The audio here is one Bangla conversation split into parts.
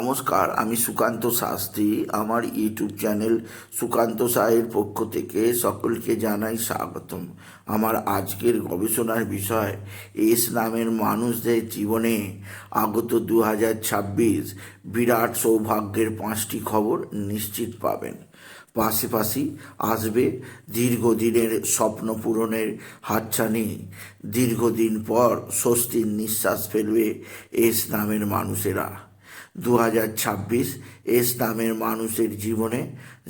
নমস্কার, আমি সুকান্ত শাস্ত্রী। আমার ইউটিউব চ্যানেল সুকান্ত সাহের পক্ষ থেকে সকলকে জানাই স্বাগতম। আমার আজকের গবেষণার বিষয়, এস নামের মানুষদের জীবনে আগত দু বিরাট সৌভাগ্যের পাঁচটি খবর নিশ্চিত পাবেন। পাশাপাশি আসবে দীর্ঘদিনের স্বপ্ন পূরণের হাতছানি। দীর্ঘদিন পর স্বস্তির নিঃশ্বাস ফেলবে এস নামের মানুষেরা। দু হাজার ছাব্বিশ এস নামের মানুষের জীবনে,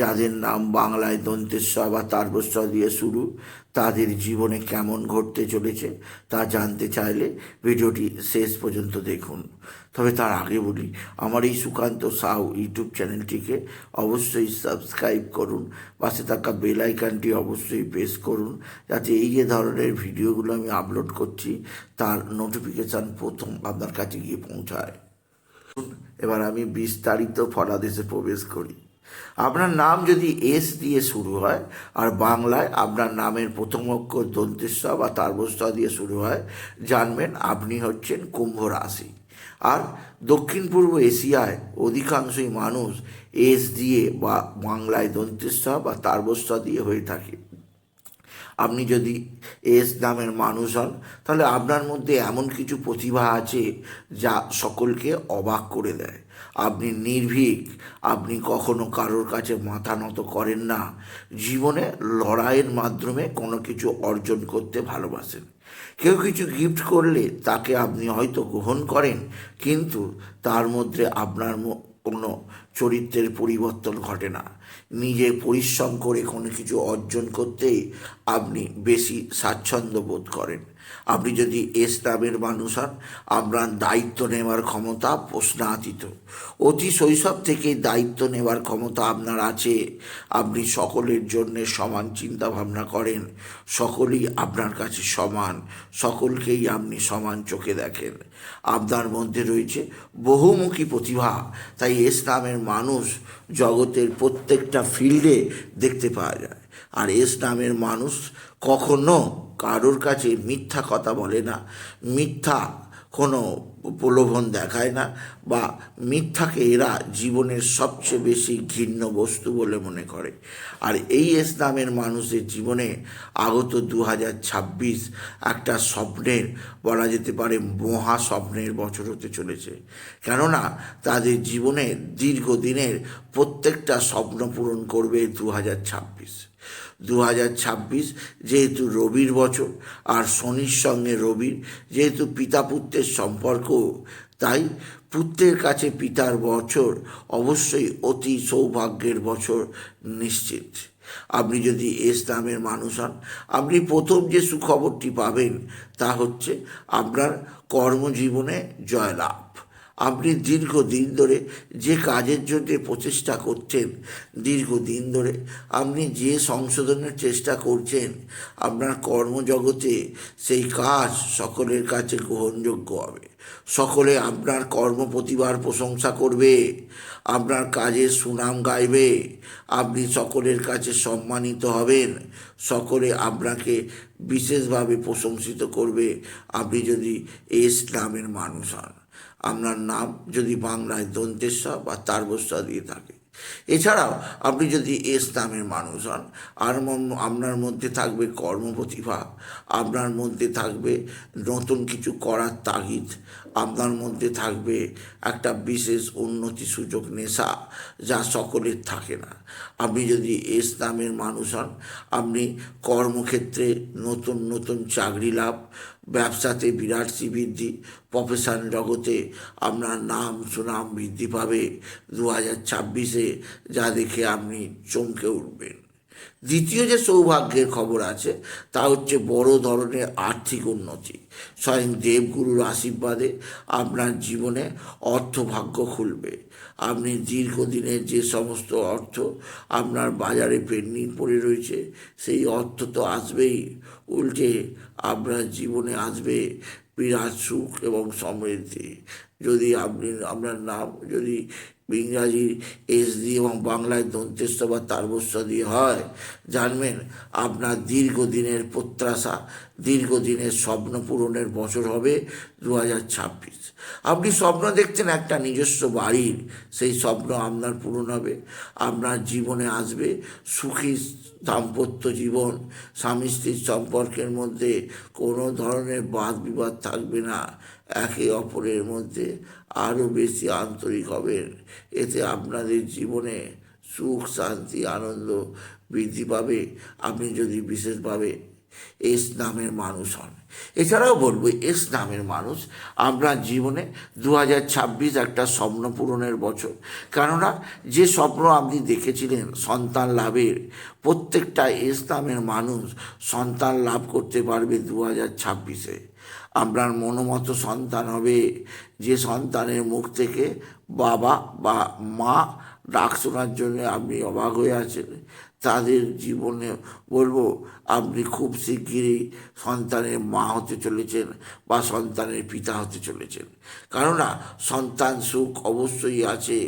যাদের নাম বাংলায় দন্তেস্ব বা তারবস্ব দিয়ে শুরু, তাদের জীবনে কেমন ঘটতে চলেছে তা জানতে চাইলে ভিডিওটি শেষ পর্যন্ত দেখুন। তবে তার আগে বলি, আমার এই সুকান্ত সাউ ইউটিউব চ্যানেলটিকে অবশ্যই সাবস্ক্রাইব করুন, পাশে থাকা বেল আইকনটি অবশ্যই প্রেস করুন, যাতে এই যে ধরনের ভিডিওগুলো আমি আপলোড করছি, তার নোটিফিকেশান প্রথম আপনার কাছে গিয়ে পৌঁছায়। এবার আমি বিস্তারিত ফলাদেশে প্রবেশ করি। আপনার নাম যদি এস দিয়ে শুরু হয়, আর বাংলায় আপনার নামের প্রথম অক্ষর দন্তেশ্ব বা তারবস্ত দিয়ে শুরু হয়, জানবেন আপনি হচ্ছেন কুম্ভ রাশি। আর দক্ষিণ পূর্ব এশিয়ায় অধিকাংশই মানুষ এস দিয়ে বা বাংলায় দন্তেশ্ব বা তারবস্ত দিয়ে হয়ে থাকে। আপনি যদি এস নামের মানুষ হন, তাহলে আপনার মধ্যে এমন কিছু প্রতিভা আছে যা সকলকে অবাক করে দেয়। আপনি নির্ভীক, আপনি কখনো কারোর কাছে মাথা নত করেন না। জীবনে লড়াইয়ের মাধ্যমে কোনো কিছু অর্জন করতে ভালোবাসেন। কেউ কিছু গিফট করলে তাকে আপনি হয়তো গ্রহণ করেন, কিন্তু তার মধ্যে আপনার কোনো চরিত্রের পরিবর্তন ঘটে না। নিজে পরিশ্রম করে কোনো কিছু অর্জন করতেই আপনি বেশি স্বাচ্ছন্দ্য বোধ করেন। আপনি যদি এস নামের মানুষ হন, আপনার দায়িত্ব নেওয়ার ক্ষমতা প্রশ্নাতীত। অতি শৈশব থেকেই দায়িত্ব নেওয়ার ক্ষমতা আপনার আছে। আপনি সকলের জন্য সমান চিন্তা ভাবনা করেন। সকলেই আপনার কাছে সমান। সকলকেই আপনি সমান চোখে দেখেন। আপনার মধ্যে রয়েছে। বহুমুখী প্রতিভা। তাই ইসলামের মানুষ জগতের প্রত্যেকটা ফিল্ডে দেখতে পাওয়া যায়। আর ইসলামের মানুষ কখনো কারোর কাছে মিথ্যা কথা বলে না। মিথ্যা কোনো প্রলোভন দেখায় না বা মিথ্যাকে এরা জীবনের সবচেয়ে বেশি ঘৃণ্য বস্তু বলে মনে করে। আর এই ইসলামের মানুষের জীবনে আগত দু হাজার ছাব্বিশ একটা স্বপ্নের, বলা যেতে পারে মহা স্বপ্নের বছর হতে চলেছে। কেননা তাদের জীবনে দীর্ঘদিনের প্রত্যেকটা স্বপ্ন পূরণ করবে দু হাজার ছাব্বিশ। দু হাজার ছাব্বিশ যেহেতু রবির বছর আর শনির সঙ্গে রবির, যেহেতু পিতা পুত্রের সম্পর্ক, তাই পুত্রের কাছে পিতার বছর অবশ্যই অতি সৌভাগ্যের বছর নিশ্চিত। আপনি যদি এস নামের মানুষ হন, আপনি প্রথম যে সুখবরটি পাবেন তা হচ্ছে আপনার কর্মজীবনে জয়লাভ। আপনি দীর্ঘদিন ধরে যে কাজের জন্য প্রচেষ্টা করছেন, দীর্ঘদিন ধরে আপনি যে সংশোধনের চেষ্টা করছেন, আপনার কর্মজগতে সেই কাজ সকলের কাছে গ্রহণযোগ্য হবে। সকলে আপনার কর্ম প্রতিভার প্রশংসা করবে, আপনার কাজের সুনাম গাইবে, আপনি সকলের কাছে সম্মানিত হবেন, সকলে আপনাকে বিশেষভাবে প্রশংসিত করবে। আপনি যদি এস নামের মানুষ হন। আপনার নাম যদি বাংলায় দন্তেশ্বর বা তারবস্বর দিয়ে থাকে। এছাড়াও আপনি যদি এস নামের মানুষ হন, আর আপনার মধ্যে থাকবে কর্মপ্রতিভা, আপনার মধ্যে থাকবে নতুন কিছু করার তাগিদ আপনার মধ্যে থাকবে একটা বিশেষ উন্নতি সুযোগ নেশা যা সকলের থাকে না। আপনি যদি এস নামের মানুষ হন, আপনি কর্মক্ষেত্রে নতুন নতুন চাকরি লাভ, ব্যবসাতে বিরাট বৃদ্ধি প্রফেশন জগতে আপনার নাম, সুনাম বৃদ্ধি পাবে। দু হাজার ছাব্বিশে যা দেখে আপনি চমকে উঠবেন। দ্বিতীয় যে সৌভাগ্যের খবর আছে, তা হচ্ছে বড় ধরনের আর্থিক উন্নতি। স্বয়ং দেবগুরুর আশীর্বাদে আপনার জীবনে অর্থভাগ্য খুলবে। আপনি দীর্ঘদিনের যে সমস্ত অর্থ আপনার বাজারে পেন্ডিং পড়ে রয়েছে, সেই অর্থ তো আসবেই। উল্টে আপনার জীবনে আসবে বিরাট সুখ এবং সমৃদ্ধি। যদি আপনি, আপনার নাম, যদি ইংরাজি, এস দিয়ে এবং বাংলায় দন্তেস্ব বা তারবস্য দিয়ে হয়। জানবেন, আপনার দীর্ঘদিনের প্রত্যাশা, দীর্ঘদিনের স্বপ্ন পূরণের বছর হবে দু ছাব্বিশ। আপনি স্বপ্ন দেখছেন একটা নিজস্ব বাড়ির, সেই স্বপ্ন আপনার পূরণ হবে। আপনার জীবনে আসবে সুখী দাম্পত্য জীবন। স্বামী স্ত্রীর সম্পর্কের মধ্যে কোনো ধরনের বাদ বিবাদ থাকবে না। একে অপরের মধ্যে আরও বেশি আন্তরিক হবেন। এতে আপনাদের জীবনে সুখ, শান্তি, আনন্দ বৃদ্ধি পাবে। আপনি যদি বিশেষভাবে এস নামের মানুষ হন। এছাড়াও বলব, এস নামের মানুষ আপনার জীবনে দু হাজার ছাব্বিশ একটা স্বপ্ন পূরণের বছর। কেননা, যে স্বপ্ন আপনি দেখেছিলেন সন্তান লাভের, প্রত্যেকটা এস নামের মানুষ সন্তান লাভ করতে পারবে দু হাজার ছাব্বিশে। আপনার মনোমতো সন্তান হবে। যে সন্তানের মুখ থেকে বাবা বা মা ডাক শোনার জন্য আপনি অবাক হয়ে আছেন, তাদের জীবনে বলব, আপনি খুব শিগগিরই সন্তানের মা হতে চলেছেন বা সন্তানের পিতা হতে চলেছেন। কেননা, সন্তান সুখ অবশ্যই আছে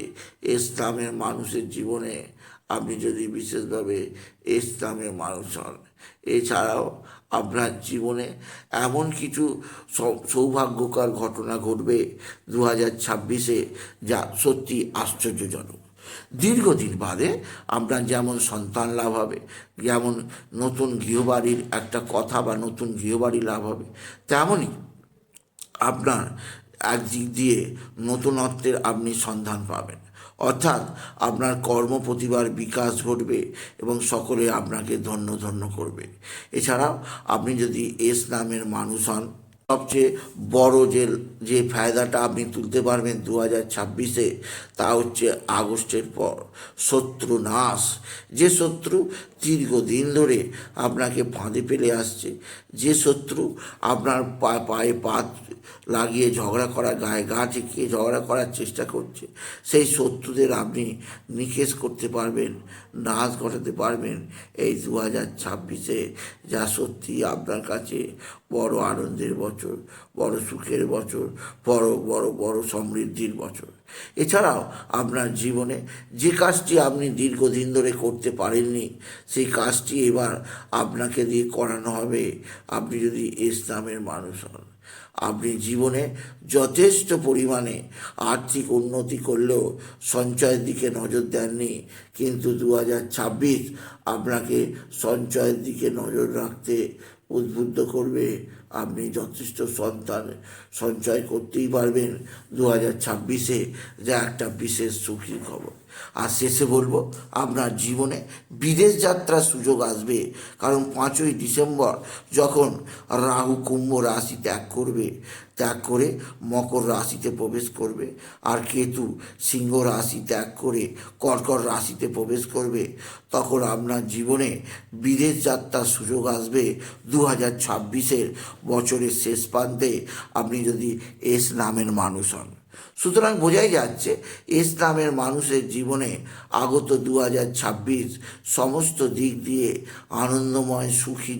ইসলামের মানুষের জীবনে। আপনি যদি বিশেষভাবে ইসলামের মানুষ হন এছাড়াও আপনার জীবনে এমন কিছু সৌভাগ্যকর ঘটনা ঘটবে দু হাজার ছাব্বিশে যা সত্যি আশ্চর্যজনক। দীর্ঘদিন বাদে আপনার যেমন সন্তান লাভ হবে, যেমন নতুন গৃহবাড়ির একটা কথা বা নতুন গৃহবাড়ি লাভ হবে তেমনই আপনার একদিক দিয়ে নতুনত্বের আপনি সন্ধান পাবেন। অর্থাৎ আপনার কর্ম প্রতিভার বিকাশ ঘটবে এবং সকলে আপনাকে ধন্য ধন্য করবে। এছাড়াও আপনি যদি এস নামের মানুষ হন সবচেয়ে বড় যে যে ফায়দাটা আপনি তুলতে পারবেন দু হাজার ছাব্বিশে, তা হচ্ছে আগস্টের পর শত্রু নাশ। যে শত্রু দীর্ঘদিন ধরে আপনাকে ফাঁদে ফেলে আসছে, যে শত্রু আপনার পায়ে পা লাগিয়ে ঝগড়া করা গায়ে গা ঠেকিয়ে ঝগড়া করার চেষ্টা করছে, সেই শত্রুদের আপনি নিকেশ করতে পারবেন, নাশ ঘটাতে পারবেন এই দু হাজার ছাব্বিশে। যা সত্যি আপনার কাছে বড় আনন্দের বছর, বড় সুখের বছর, বড় বড় বড় সমৃদ্ধির বছর। এছাড়াও আপনার জীবনে যে কাজটি আপনি দীর্ঘদিন ধরে করতে পারেননি, সেই কাজটি এবার আপনাকে দিয়ে করানো হবে। আপনি যদি ইসলামের মানুষ হন, আপনি জীবনে যথেষ্ট পরিমাণে আর্থিক উন্নতি করলেও সঞ্চয়ের দিকে নজর দেননি, কিন্তু দু হাজার ছাব্বিশ আপনাকে সঞ্চয়ের দিকে নজর রাখতে উদ্বুদ্ধ করবে। আপনি যথেষ্ট সন্তান, সঞ্চয় করতেই পারবেন। দু হাজার ছাব্বিশে যা একটা বিশেষ সুখী খবর। আর শেষে বলব আপনার জীবনে বিদেশ যাত্রার সুযোগ আসবে। কারণ পাঁচই ডিসেম্বর যখন রাহু কুম্ভ রাশি ত্যাগ করবে, ত্যাগ করে মকর রাশিতে প্রবেশ করবে, আর কেতু সিংহ রাশি ত্যাগ করে কর্কট রাশিতে প্রবেশ করবে, তখন আপনার জীবনে বিদেশ যাত্রার সুযোগ আসবে। দু হাজার ছাব্বিশের বছরের শেষ প্রান্তে আপনি যদি এস নামের মানুষ হন। সুতরাং বোঝাই যাচ্ছে, ইসলামের মানুষের জীবনে আগত দু হাজার ছাব্বিশ সমস্ত দিক দিয়ে আনন্দময় সুখী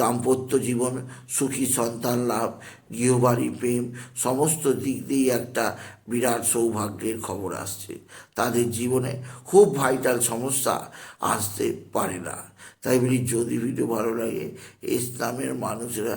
দাম্পত্য জীবন, সুখী সন্তান লাভ, গৃহবাড়ি, প্রেম, সমস্ত দিক দিয়ে একটা বিরাট সৌভাগ্যের খবর আসছে। তাদের জীবনে খুব ভাইটাল সমস্যা আসতে পারে না। তাই বলি, যদি ভিডিও ভালো লাগে, ইসলামের মানুষেরা